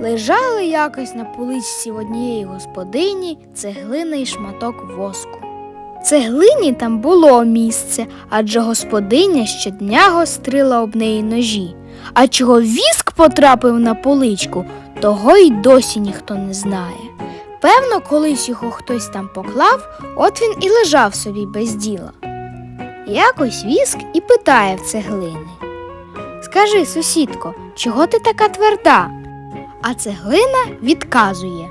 Лежали якось на поличці в однієї господині цеглина і шматок воску. Цеглині там було місце, адже господиня щодня гострила об неї ножі. А чого віск потрапив на поличку, того й досі ніхто не знає. Певно, колись його хтось там поклав, от він і лежав собі без діла. Якось віск і питає в цеглини. Скажи, сусідко, чого ти така тверда? А цеглина відказує.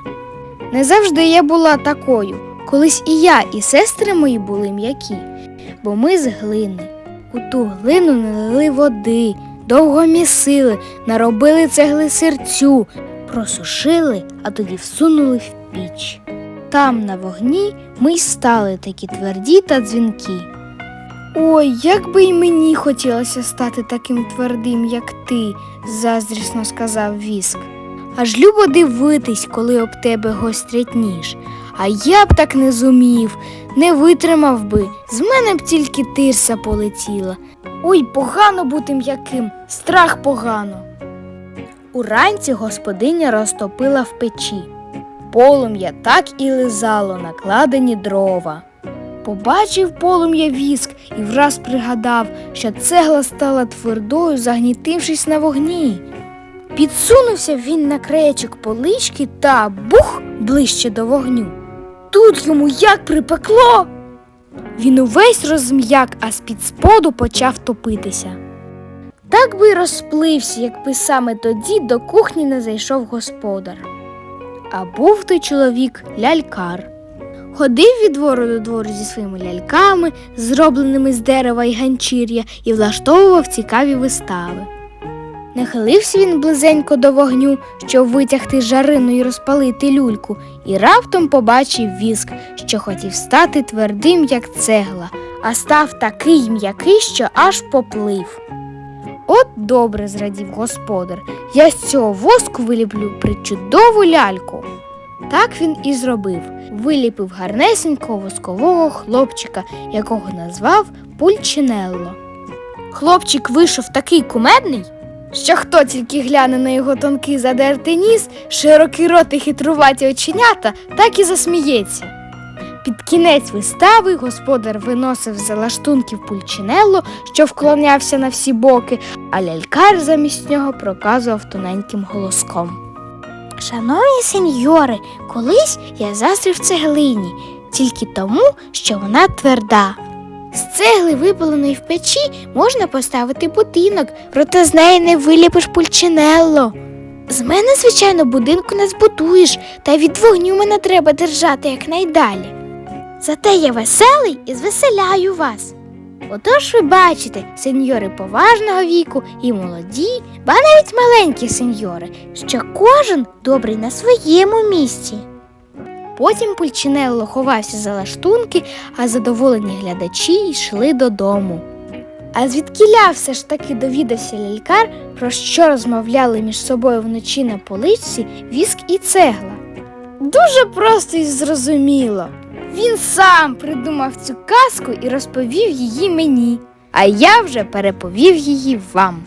Не завжди я була такою. Колись і я, і сестри мої були м'які, бо ми з глини. У ту глину налили води, довго місили, наробили цегли серцю, просушили, а тоді всунули в піч. Там на вогні ми й стали такі тверді та дзвінкі. Ой, як би й мені хотілося стати таким твердим, як ти, заздрісно сказав віск. Аж любо дивитись, коли об тебе гострять ніж. А я б так не зумів, не витримав би, з мене б тільки тирса полетіла. Ой, погано бути м'яким, страх погано. Уранці господиня розтопила в печі. Полум'я так і лизало накладені дрова. Побачив полум'я віск і враз пригадав, що цегла стала твердою, загнітившись на вогні. Підсунувся він на краєчок полички та бух ближче до вогню. Тут йому як припекло. Він увесь розм'як, а з-під споду почав топитися. Так би й розплився, якби саме тоді до кухні не зайшов господар. А був той чоловік лялькар. Ходив від двору до двору зі своїми ляльками, зробленими з дерева і ганчір'я, і влаштовував цікаві вистави. Нахилився він близенько до вогню, щоб витягти жарину і розпалити люльку, і раптом побачив віск, що хотів стати твердим, як цегла, а став такий м'який, що аж поплив. От добре зрадів господар. Я з цього воску виліплю причудову ляльку. Так він і зробив. Виліпив гарнесенького воскового хлопчика, якого назвав Пульчинелло. Хлопчик вийшов такий кумедний, що хто тільки гляне на його тонкий задертий ніс, широкий рот і хитруваті оченята, так і засміється. Під кінець вистави господар виносив за лаштунків пульчинелло, що вклонявся на всі боки, а лялькар замість нього проказував тоненьким голоском. Шановні сеньори, колись я заздрив цеглині, тільки тому, що вона тверда. З цегли, випаленої в печі, можна поставити будинок, проте з неї не виліпиш пульчинелло. З мене, звичайно, будинку не збудуєш, та від вогню мене треба держати якнайдалі. Зате я веселий і звеселяю вас. Отож ви бачите, сеньори поважного віку і молоді, ба навіть маленькі сеньори, що кожен добрий на своєму місці. Потім Пульчинелло ховався за лаштунки, а задоволені глядачі йшли додому. А звідкіля все ж таки довідався лялькар, про що розмовляли між собою вночі на поличці віск і цегла. Дуже просто і зрозуміло. Він сам придумав цю казку і розповів її мені, а я вже переповів її вам.